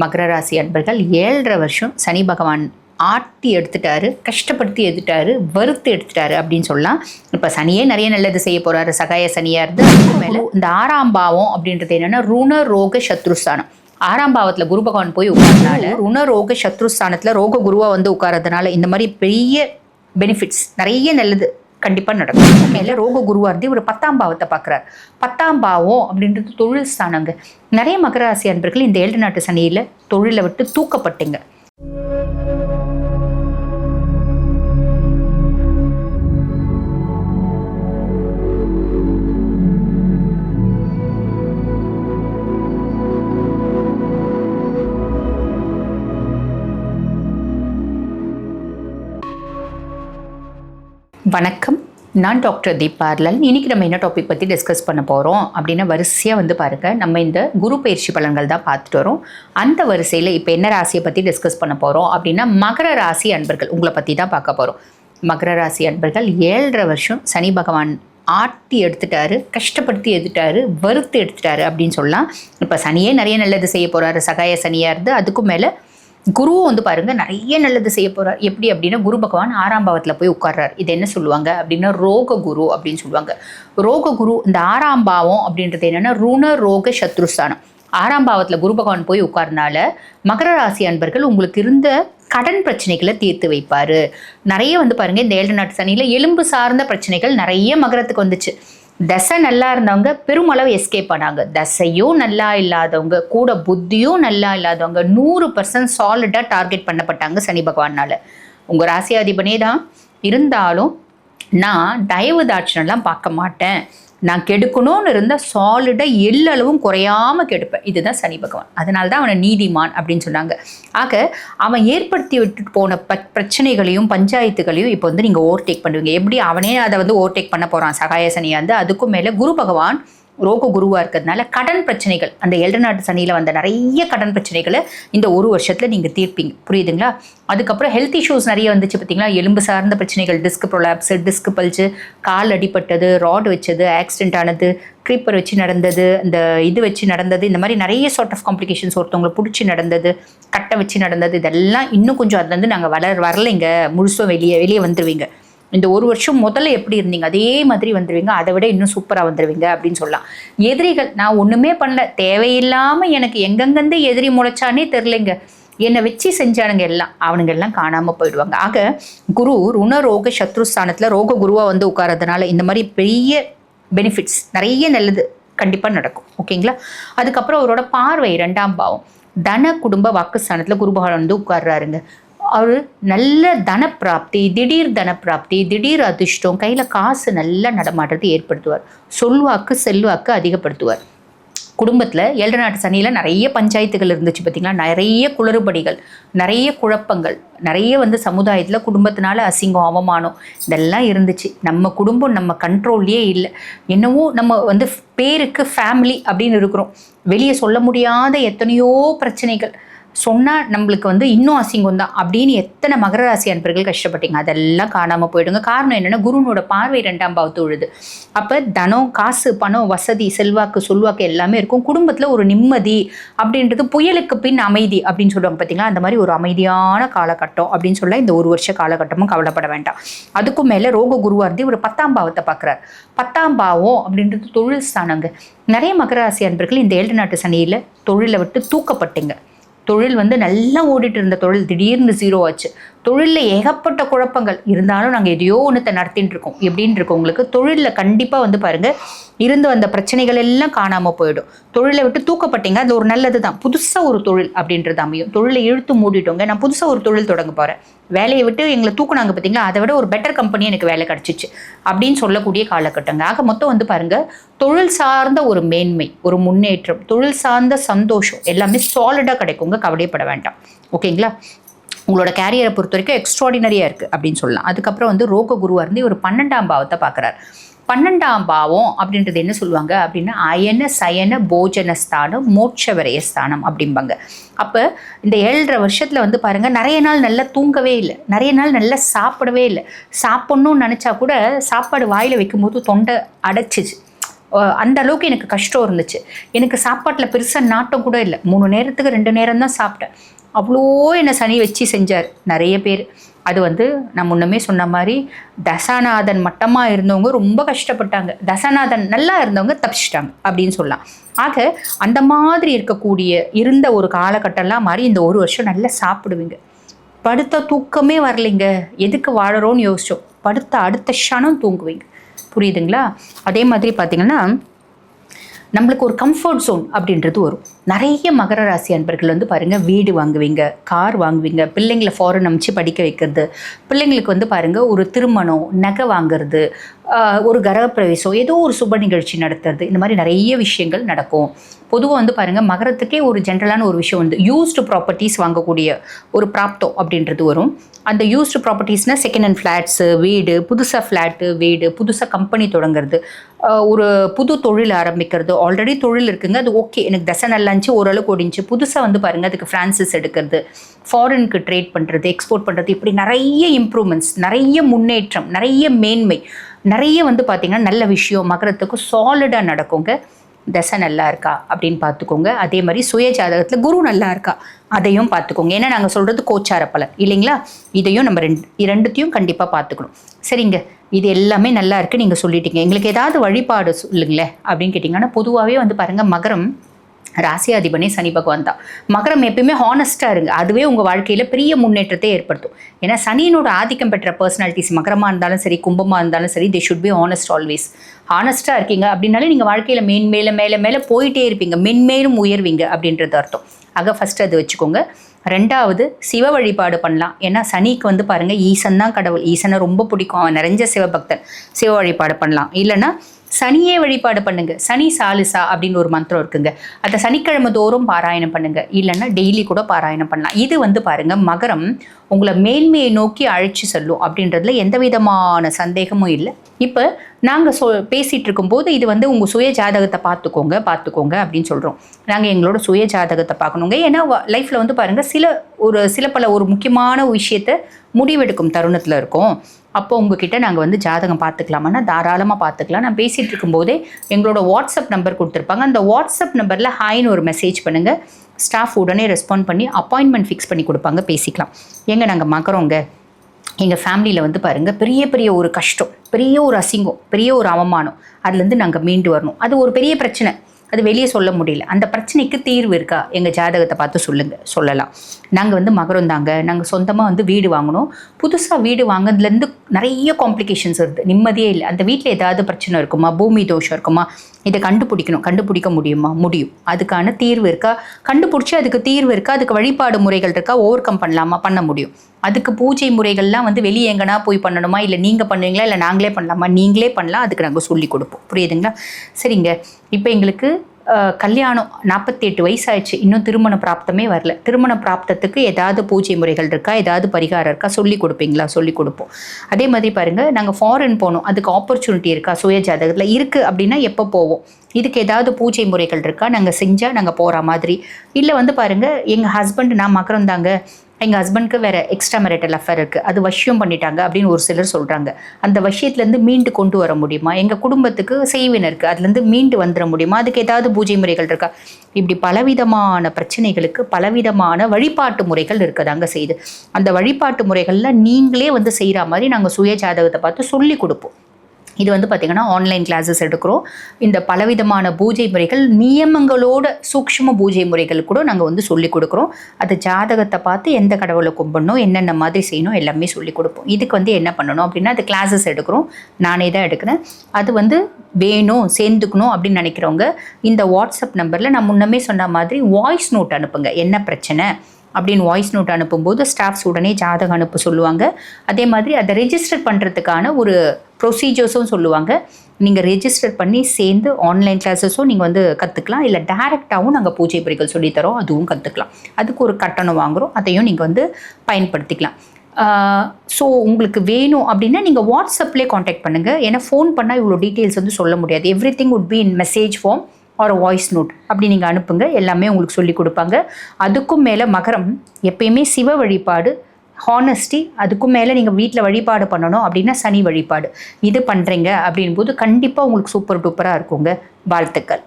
மகர ராசி அன்பர்கள் ஏழரை வருஷம் சனி பகவான் ஆட்டி எடுத்துட்டாரு கஷ்டப்படுத்தி எடுத்துட்டாரு வறுத்து எடுத்துட்டாரு அப்படின்னு சொல்லலாம். இப்போ சனியே நிறைய நல்லது செய்ய போறாரு. சகாய சனியா இருந்து அதுக்கு மேலே இந்த ஆறாம் பாவம் அப்படின்றது என்னன்னா ருண ரோக சத்ருஸ்தானம். ஆறாம் பாவத்தில் குரு பகவான் போய் உட்கார்றதுனால ருண ரோக சத்ருஸ்தானத்தில் ரோக குருவா வந்து உட்கார்றதுனால இந்த மாதிரி பெரிய பெனிஃபிட்ஸ் நிறைய நல்லது கண்டிப்பாக நடக்கும். மேலே ரோக குருவாக இருந்து இவர் பத்தாம் பாவத்தை பார்க்குறாரு பத்தாம் பாவம் அப்படின்றது தொழில் ஸ்தானங்க. நிறைய மகராசி அன்பர்கள் இந்த ஏழு நாட்டு சனியில் தொழிலை விட்டு தூக்கப்பட்டீங்க. வணக்கம். நான் டாக்டர் தீபார்லல் இன்னைக்கு நம்ம என்ன டாபிக் பற்றி டிஸ்கஸ் பண்ண போகிறோம் அப்படின்னு வரிசையாக வந்து பாருங்கள் நம்ம இந்த குரு பயிற்சி பலன்கள் தான் பார்த்துட்டு வரோம். அந்த வரிசையில் இப்போ என்ன ராசியை பற்றி டிஸ்கஸ் பண்ண போகிறோம் அப்படின்னா மகர ராசி அன்பர்கள் உங்களை பற்றி தான் பார்க்க போகிறோம் மகர ராசி அன்பர்கள் ஏழரை வருஷம் சனி பகவான் ஆட்டி எடுத்துட்டாரு கஷ்டப்படுத்தி எடுத்துட்டாரு வறுத்து எடுத்துட்டாரு அப்படின்னு சொல்லலாம். இப்போ சனியே நிறைய நல்லது செய்ய போகிறாரு சகாய சனியாக இருந்து அதுக்கும் மேலே குருவும் வந்து பாருங்க நிறைய நல்லது செய்ய போறார். எப்படி அப்படின்னா குரு பகவான் ஆறாம் பாவத்தில் போய் உட்கார்றார். இது என்ன சொல்லுவாங்க அப்படின்னா ரோக குரு அப்படின்னு சொல்லுவாங்க. ரோக குரு இந்த ஆறாம் பாவம் அப்படின்றது என்னன்னா ருண ரோக சத்ருஸ்தானம். ஆறாம் பாவத்தில் குரு பகவான் போய் உட்கார்னால மகர ராசி அன்பர்கள் உங்களுக்கு இருந்த கடன் பிரச்சனைகளை தீர்த்து வைப்பாரு. நிறைய வந்து பாருங்க இந்த ஏழு நாட்டு சனியில் எலும்பு சார்ந்த பிரச்சனைகள் நிறைய மகரத்துக்கு வந்துச்சு. தசை நல்லா இருந்தவங்க பெருமளவு எஸ்கேப் ஆனாங்க. தசையும் நல்லா இல்லாதவங்க கூட புத்தியும் நல்லா இல்லாதவங்க நூறு பர்சன்ட் சாலிடாக டார்கெட் பண்ணப்பட்டாங்க சனி பகவானால். உங்கள் ராசியாதிபனே தான். இருந்தாலும் நான் தயவு தாட்சணெல்லாம் பார்க்க மாட்டேன். நான் கெடுக்கணும்னு இருந்தால் சாலிடாக எல்லளவும் குறையாம கெடுப்பேன். இதுதான் சனி பகவான். அதனால தான் அவனை நீதிமான் அப்படின்னு சொன்னாங்க. ஆக அவன் ஏற்படுத்தி விட்டுட்டு போன ப பிரச்சனைகளையும் பஞ்சாயத்துகளையும் இப்போ வந்து நீங்கள் ஓவர்டேக் பண்ணுவீங்க. எப்படி அவனே அதை வந்து ஓவர்டேக் பண்ண போகிறான் சகாய சனியாக வந்து அதுக்கும் மேலே குரு பகவான் ரோக குருவாக இருக்கிறதுனால கடன் பிரச்சனைகள் அந்த ஏழு நாட்டு சனியில் வந்த நிறைய கடன் பிரச்சனைகளை இந்த ஒரு வருஷத்தில் நீங்கள் தீர்ப்பீங்க. புரியுதுங்களா? அதுக்கப்புறம் ஹெல்த் இஷ்யூஸ் நிறைய வந்துச்சு பார்த்தீங்களா? எலும்பு சார்ந்த பிரச்சனைகள் டிஸ்க் ப்ரொலாப்ஸு டிஸ்க் பல்ச்சு கால் அடிப்பட்டது ராட் வச்சது ஆக்சிடென்ட் ஆனது க்ரீப்பர் வச்சு நடந்தது இந்த இது வச்சு நடந்தது இந்த மாதிரி நிறைய சார்ட் ஆஃப் காம்ப்ளிகேஷன்ஸ் ஒருத்தவங்களை பிடிச்சி நடந்தது கட்டை வச்சு நடந்தது இதெல்லாம் இன்னும் கொஞ்சம் அதுலேருந்து நாங்கள் வளர வரலைங்க. முழுசும் வெளியே வெளியே வந்துடுவீங்க இந்த ஒரு வருஷம் முதல்ல எப்படி இருந்தீங்க? அதே மாதிரி வந்துடுவீங்க அதை விட இன்னும் சூப்பராக வந்துடுவீங்க அப்படின்னு சொல்லலாம். எதிரிகள் நான் ஒன்றுமே பண்ணல. தேவையில்லாமல் எனக்கு எங்கெங்கேருந்து எதிரி முளைச்சானே தெரிலைங்க என்னை வச்சு செஞ்சானுங்க எல்லாம். அவனுங்க எல்லாம் காணாமல் போயிடுவாங்க. ஆக குரு ருணரோக சத்ருஸ்தானத்தில் ரோக குருவாக வந்து உட்காரதுனால இந்த மாதிரி பெரிய பெனிஃபிட்ஸ் நிறைய நல்லது கண்டிப்பாக நடக்கும். ஓகேங்களா? அதுக்கப்புறம் அவரோட பார்வை ரெண்டாம் பாவம். தன குடும்ப வாக்குஸ்தானத்தில் குரு பகவான் வந்து உட்கார்றாருங்க. அவர் நல்ல தனப்பிராப்தி திடீர் தனப்பிராப்தி திடீர் அதிர்ஷ்டம் கையில் காசு நல்லா நடமாட்டத்தை ஏற்படுத்துவார். சொல்வாக்கு செல்வாக்கு அதிகப்படுத்துவார். குடும்பத்தில் ஏழு நாட்டு சனியில் நிறைய பஞ்சாயத்துகள் இருந்துச்சு பார்த்திங்களா நிறைய குளறுபடிகள் நிறைய குழப்பங்கள் நிறைய வந்து சமுதாயத்தில் குடும்பத்தினால அசிங்கம் அவமானம் இதெல்லாம் இருந்துச்சு. நம்ம குடும்பம் நம்ம கண்ட்ரோல்லையே இல்லை. என்னவோ நம்ம வந்து பேருக்கு ஃபேமிலி அப்படின்னு இருக்கிறோம். வெளியே சொல்ல முடியாத எத்தனையோ பிரச்சனைகள். சொன்னால் நம்மளுக்கு வந்து இன்னும் அசிங்கம் தான். அப்படின்னு எத்தனை மகர ராசி அன்பர்கள் கஷ்டப்பட்டீங்க? அதெல்லாம் காணாமல் போயிடுங்க. காரணம் என்னென்னா குருனோட பார்வை ரெண்டாம் பாவத்து உழுது. அப்போ தனம் காசு பணம் வசதி செல்வாக்கு சொல்வாக்கு எல்லாமே இருக்கும். குடும்பத்தில் ஒரு நிம்மதி அப்படின்றது புயலுக்கு பின் அமைதி அப்படின்னு சொல்லுவாங்க பார்த்தீங்களா அந்த மாதிரி ஒரு அமைதியான காலகட்டம் அப்படின்னு சொல்ல இந்த ஒரு வருஷ காலகட்டமும் கவலைப்பட வேண்டாம். அதுக்கும் மேலே ரோக குருவாக இருந்து ஒரு பத்தாம் பாவத்தை பார்க்குறார் பத்தாம் பாவம் அப்படின்றது தொழில் ஸ்தானங்க. நிறைய மகர ராசி அன்பர்கள் இந்த ஏழு நாட்டு சனியில் தொழிலை விட்டு தூக்கப்பட்டீங்க. தொழில் வந்து நல்லா ஓடிட்டு இருந்த தொழில் திடீர்னு ஜீரோ ஆச்சு. தொழிலில் ஏகப்பட்ட குழப்பங்கள். இருந்தாலும் நாங்கள் எதையோ ஒன்றத்தை நடத்தின்னு இருக்கோம் எப்படின்னு இருக்கோம் உங்களுக்கு? தொழிலில் கண்டிப்பாக வந்து பாருங்கள் இருந்து வந்த பிரச்சனைகள் எல்லாம் காணாமல் போயிடும். தொழிலை விட்டு தூக்கப்பட்டீங்க அது ஒரு நல்லது தான் புதுசாக ஒரு தொழில் அப்படின்றது அமையும். தொழிலை இழுத்து மூடிட்டோங்க. நான் புதுசாக ஒரு தொழில் தொடங்க போகிறேன் வேலையை விட்டு எங்களை தூக்குனாங்க பார்த்தீங்களா அதை விட ஒரு பெட்டர் கம்பெனி எனக்கு வேலை கிடச்சிச்சு. அப்படின்னு சொல்லக்கூடிய காலகட்டங்க. ஆக மொத்தம் வந்து பாருங்கள் தொழில் சார்ந்த ஒரு மேன்மை ஒரு முன்னேற்றம் தொழில் சார்ந்த சந்தோஷம் எல்லாமே சாலிடாக கிடைக்குங்க. கவலைப்பட வேண்டாம். ஓகேங்களா? உங்களோட கேரியரை பொறுத்த வரைக்கும் எக்ஸ்ட்ராடினரியாக இருக்குது அப்படின்னு சொல்லலாம். அதுக்கப்புறம் வந்து ரோக குருவாக இருந்து ஒரு பன்னெண்டாம் பாவத்தை பார்க்குறாரு. பன்னெண்டாம் பாவம் அப்படின்றது என்ன சொல்லுவாங்க அப்படின்னா அயன சயன போஜன ஸ்தானம் மோட்ச விரைய ஸ்தானம் அப்படிம்பாங்க. அப்போ இந்த ஏழரை வருஷத்தில் வந்து பாருங்கள் நிறைய நாள் நல்லா தூங்கவே இல்லை. நிறைய நாள் நல்லா சாப்பிடவே இல்லை. சாப்பிட்ணுன்னு நினச்சா கூட சாப்பாடு வாயில் வைக்கும்போது தொண்டை அடைச்சிச்சு. அந்த அளவுக்கு எனக்கு கஷ்டம் இருந்துச்சு. எனக்கு சாப்பாட்டில் பெருசாக நாட்டம் கூட இல்லை. மூணு நேரத்துக்கு ரெண்டு நேரம் தான் சாப்பிட்டேன். அவ்வளோ என்னை சனி வச்சு செஞ்சார். நிறைய பேர். அது வந்து நான் முன்னமே சொன்ன மாதிரி தசாநாதன் மட்டமாக இருந்தவங்க ரொம்ப கஷ்டப்பட்டாங்க. தசாநாதன் நல்லா இருந்தவங்க தப்பிச்சிட்டாங்க அப்படின்னு சொல்லலாம். ஆக அந்த மாதிரி இருக்கக்கூடிய இருந்த ஒரு காலகட்டம்லாம் மாதிரி இந்த ஒரு வருஷம் நல்லா சாப்பிடுவீங்க. படுத்த தூக்கமே வரலைங்க. எதுக்கு வாழறோன்னு யோசிச்சோம். படுத்த அடுத்த ஷணம் தூங்குவீங்க. புரியுதுங்களா? அதே மாதிரி பார்த்தீங்கன்னா நம்மளுக்கு ஒரு கம்ஃபர்ட் zone அப்படின்றது வரும். நிறைய மகர ராசி அன்பர்கள் வந்து பாருங்கள் வீடு வாங்குவீங்க கார் வாங்குவீங்க பிள்ளைங்களை ஃபாரின் அனுப்பிச்சு படிக்க வைக்கிறது. பிள்ளைங்களுக்கு வந்து பாருங்கள் ஒரு திருமணம் நகை வாங்குறது ஒரு கரகப்பிரவேசம் ஏதோ ஒரு சுப நிகழ்ச்சி நடத்துறது. இந்த மாதிரி நிறைய விஷயங்கள் நடக்கும். பொதுவாக வந்து பாருங்கள் மகரத்துக்கே ஒரு ஜென்ரலான ஒரு விஷயம் வந்து யூஸ்டு ப்ராப்பர்ட்டிஸ் வாங்கக்கூடிய ஒரு பிராப்தம் அப்படின்றது வரும். அந்த யூஸ்டு ப்ராப்பர்ட்டிஸ்னால் செகண்ட் ஹேண்ட் ஃப்ளாட்ஸு வீடு புதுசாக ஃப்ளாட்டு வீடு புதுசாக கம்பெனி தொடங்குறது ஒரு புது தொழில் ஆரம்பிக்கிறது. ஆல்ரெடி தொழில் இருக்குங்க அது ஓகே எனக்கு தசை நல்லாச்சு ஓரளவுக்கு ஓடிஞ்சு புதுசாக வந்து பாருங்கள் அதுக்கு ஃப்ரான்சிஸ் எடுக்கிறது ஃபாரினுக்கு ட்ரேட் பண்ணுறது எக்ஸ்போர்ட் பண்ணுறது இப்படி நிறைய இம்ப்ரூவ்மெண்ட்ஸ் நிறைய முன்னேற்றம் நிறைய மேன்மை நிறைய வந்து பார்த்திங்கன்னா நல்ல விஷயம். மகரத்துக்கு சாலிடாக நடக்குங்க. தசை நல்லா இருக்கா அப்படின்னு பார்த்துக்கோங்க அதே மாதிரி சுய ஜாதகத்தில் குரு நல்லா இருக்கா அதையும் பார்த்துக்கோங்க ஏன்னா நாங்கள் சொல்கிறது கோச்சார பலன் இல்லைங்களா? இதையும் நம்ம ரெண்டு இரண்டுத்தையும் கண்டிப்பாக பார்த்துக்கணும் சரிங்க. இது எல்லாமே நல்லா இருக்கு. நீங்கள் சொல்லிட்டீங்க. எங்களுக்கு ஏதாவது வழிபாடு சொல்லுங்களேன் அப்படின்னு கேட்டிங்கன்னா பொதுவாகவே வந்து பாருங்கள் மகரம் ராசியாதிபனே சனி பகவான் தான். மகரம் எப்பயுமே ஹானஸ்ட்டாக இருங்க. அதுவே உங்கள் வாழ்க்கையில் பெரிய முன்னேற்றத்தை ஏற்படுத்தும். ஏன்னா சனியினோட ஆதிக்கம் பெற்ற பர்சனாலிட்டிஸ் மகரமாக இருந்தாலும் சரி கும்பமாக இருந்தாலும் சரி they should be honest always ஹானஸ்ட்டாக இருக்கீங்க அப்படின்னாலே நீங்கள் வாழ்க்கையில் மேன்மேல மேலே மேலே போயிட்டே இருப்பீங்க. மென்மேலும் உயர்வீங்க அப்படின்றது அர்த்தம். ஆக ஃபஸ்ட்டு அது வச்சுக்கோங்க. ரெண்டாவது சிவ வழிபாடு பண்ணலாம். ஏன்னா சனிக்கு வந்து பாருங்கள் ஈசன் தான் கடவுள். ஈசனை ரொம்ப பிடிக்கும். அவன் நிறைஞ்ச சிவபக்தன். சிவ வழிபாடு பண்ணலாம். இல்லைன்னா சனியே வழிபாடு பண்ணுங்க. சனி சாலிசா அப்படின்னு ஒரு மந்திரம் இருக்குங்க. அதை சனிக்கிழமை தோறும் பாராயணம் பண்ணுங்க. இல்லைன்னா டெய்லி கூட பாராயணம் பண்ணலாம். இது வந்து பாருங்க மகரம் உங்களை மேன்மையை நோக்கி அழைச்சி செல்லும் அப்படின்றதுல எந்த விதமான சந்தேகமும் இல்லை. இப்போ நாங்கள் சொ பேசிகிட்டு இருக்கும்போது இது வந்து உங்கள் சுய ஜாதகத்தை பார்த்துக்கோங்க பார்த்துக்கோங்க அப்படின்னு சொல்கிறோம் நாங்கள் எங்களோட சுய ஜாதகத்தை பார்க்கணுங்க. ஏன்னா லைஃப்பில் வந்து பாருங்கள் சில ஒரு சில பல ஒரு முக்கியமான விஷயத்தை முடிவெடுக்கும் தருணத்தில் இருக்கோம். அப்போ உங்ககிட்ட நாங்கள் வந்து ஜாதகம் பார்த்துக்கலாமான்னா தாராளமாக பார்த்துக்கலாம். நான் பேசிகிட்டு இருக்கும்போதே எங்களோட வாட்ஸ்அப் நம்பர் கொடுத்துருப்பாங்க. அந்த வாட்ஸ்அப் நம்பரில் ஹாய்னு ஒரு மெசேஜ் பண்ணுங்கள் ஸ்டாஃப் உடனே ரெஸ்பாண்ட் பண்ணி அப்பாயின்மெண்ட் ஃபிக்ஸ் பண்ணி கொடுப்பாங்க. பேசிக்கலாம். எங்கே நாங்கள் மக்கிறோங்க எங்கள் ஃபேமிலியில் வந்து பாருங்கள் பெரிய பெரிய ஒரு கஷ்டம் பெரிய ஒரு அசிங்கம் பெரிய ஒரு அவமானம். அதுலேருந்து நாங்கள் மீண்டு வரணும். அது ஒரு பெரிய பிரச்சனை. அது வெளியே சொல்ல முடியல. அந்த பிரச்சனைக்கு தீர்வு இருக்கா? எங்கள் ஜாதகத்தை பார்த்து சொல்லுங்க. சொல்லலாம். நாங்கள் வந்து மகரம் தாங்க. நாங்கள் சொந்தமாக வந்து வீடு வாங்கினோம் புதுசாக வீடு வாங்கினதுலேருந்து நிறைய காம்ப்ளிகேஷன்ஸ் வருது. நிம்மதியே இல்லை. அந்த வீட்டில் ஏதாவது பிரச்சனை இருக்குமா? பூமி தோஷம் இருக்குமா? இதை கண்டுபிடிக்கணும். கண்டுபிடிக்க முடியுமா? முடியும். அதுக்கான தீர்வு இருக்கா? கண்டுபிடிச்சி அதுக்கு தீர்வு இருக்கா? அதுக்கு வழிபாடு முறைகள் இருக்கா? ஓவர் கம் பண்ணலாமா? பண்ண முடியும். அதுக்கு பூஜை முறைகள்லாம் வந்து வெளியே எங்கன்னா போய் பண்ணணுமா? இல்லை நீங்கள் பண்ணுவீங்களா? இல்லை நாங்களே பண்ணலாமா? நீங்களே பண்ணலாம். அதுக்கு நாங்கள் சொல்லி கொடுப்போம். புரியுதுங்களா? சரிங்க. இப்போ எங்களுக்கு கல்யாணம் நாற்பத்தி எட்டு வயசாயிடுச்சு. இன்னும் திருமண பிராப்தமே வரல. திருமண பிராப்தத்துக்கு ஏதாவது பூஜை முறைகள் இருக்கா? ஏதாவது பரிகாரம் இருக்கா? சொல்லி கொடுப்பீங்களா? சொல்லி கொடுப்போம். அதே மாதிரி பாருங்கள் நாங்கள் ஃபாரின் போனோம். அதுக்கு ஆப்பர்ச்சுனிட்டி இருக்கா? சுய ஜாதகத்தில் இருக்குது அப்படின்னா எப்போ போவோம்? இதுக்கு ஏதாவது பூஜை முறைகள் இருக்கா? நாங்கள் செஞ்சால் நாங்கள் போகிற மாதிரி. இல்லை வந்து பாருங்கள் எங்கள் ஹஸ்பண்ட் நான் மகரம் தாங்க. எங்கள் ஹஸ்பண்ட்க்கு வேறு எக்ஸ்ட்ரா மேரிட்டல் அஃபேர் இருக்குது அது வசியம் பண்ணிட்டாங்க அப்படின்னு ஒரு சிலர் சொல்கிறாங்க அந்த வசியத்துலேருந்து மீண்டு கொண்டு வர முடியுமா? எங்கள் குடும்பத்துக்கு செய்வினை இருக்குது அதுலேருந்து மீண்டு வந்துட முடியுமா? அதுக்கு ஏதாவது பூஜை முறைகள் இருக்கா? இப்படி பலவிதமான பிரச்சனைகளுக்கு பலவிதமான வழிபாட்டு முறைகள் இருக்கதாங்க செய்யுது அந்த வழிபாட்டு முறைகளில் நீங்களே வந்து செய்கிற மாதிரி நாங்கள் சுய ஜாதகத்தை பார்த்து சொல்லி கொடுப்போம். இது வந்து பார்த்திங்கன்னா ஆன்லைன் கிளாஸஸ் எடுக்கிறோம். இந்த பலவிதமான பூஜை முறைகள் நியமங்களோட சூக்ஷ்ம பூஜை முறைகள் கூட நாங்கள் வந்து சொல்லி கொடுக்குறோம். அது ஜாதகத்தை பார்த்து எந்த கடவுளை கும்பிடணும் என்னென்ன மாதிரி செய்யணும் எல்லாமே சொல்லி கொடுப்போம். இதுக்கு வந்து என்ன பண்ணணும் அப்படின்னா அது கிளாஸஸ் எடுக்கிறோம். நானே தான் எடுக்கிறேன். அது வந்து வேணும் சேர்ந்துக்கணும் அப்படின்னு நினைக்கிறவங்க இந்த வாட்ஸ்அப் நம்பரில் நான் முன்னமே சொன்ன மாதிரி வாய்ஸ் நோட் அனுப்புங்க. என்ன பிரச்சனை? அப்படின்னு வாய்ஸ் நோட் அனுப்பும்போது ஸ்டாஃப்ஸ் உடனே ஜாதகம் அனுப்ப சொல்லுவாங்க. அதே மாதிரி அதை ரெஜிஸ்டர் பண்ணுறதுக்கான ஒரு ப்ரொசீஜர்ஸும் சொல்லுவாங்க. நீங்கள் ரெஜிஸ்டர் பண்ணி சேர்ந்து ஆன்லைன் கிளாஸஸும் நீங்கள் வந்து கற்றுக்கலாம் இல்லை டேரெக்டாகவும் நாங்கள் பூஜை பொறிகள் சொல்லித்தரோம் அதுவும் கற்றுக்கலாம் அதுக்கு ஒரு கட்டணம் வாங்குகிறோம் அதையும் நீங்கள் வந்து பயன்படுத்திக்கலாம். ஸோ உங்களுக்கு வேணும் அப்படின்னா நீங்கள் வாட்ஸ்அப்லேயே காண்டாக்ட் பண்ணுங்கள் ஏன்னா ஃபோன் பண்ணால் இவ்வளோ டீட்டெயில்ஸ் வந்து சொல்ல முடியாது. Everything would be in message form or voice note அப்படி நீங்கள் அனுப்புங்க. எல்லாமே உங்களுக்கு சொல்லி கொடுப்பாங்க. அதுக்கும் மேலே மகரம். எப்பயுமே சிவ வழிபாடு ஹானஸ்டி அதுக்கும் மேலே நீங்கள் வீட்டில் வழிபாடு பண்ணணும் அப்படின்னா சனி வழிபாடு. இது பண்ணுறீங்க அப்படின் போது கண்டிப்பாக உங்களுக்கு சூப்பர் டூப்பராக இருக்குங்க. வாழ்த்துக்கள்.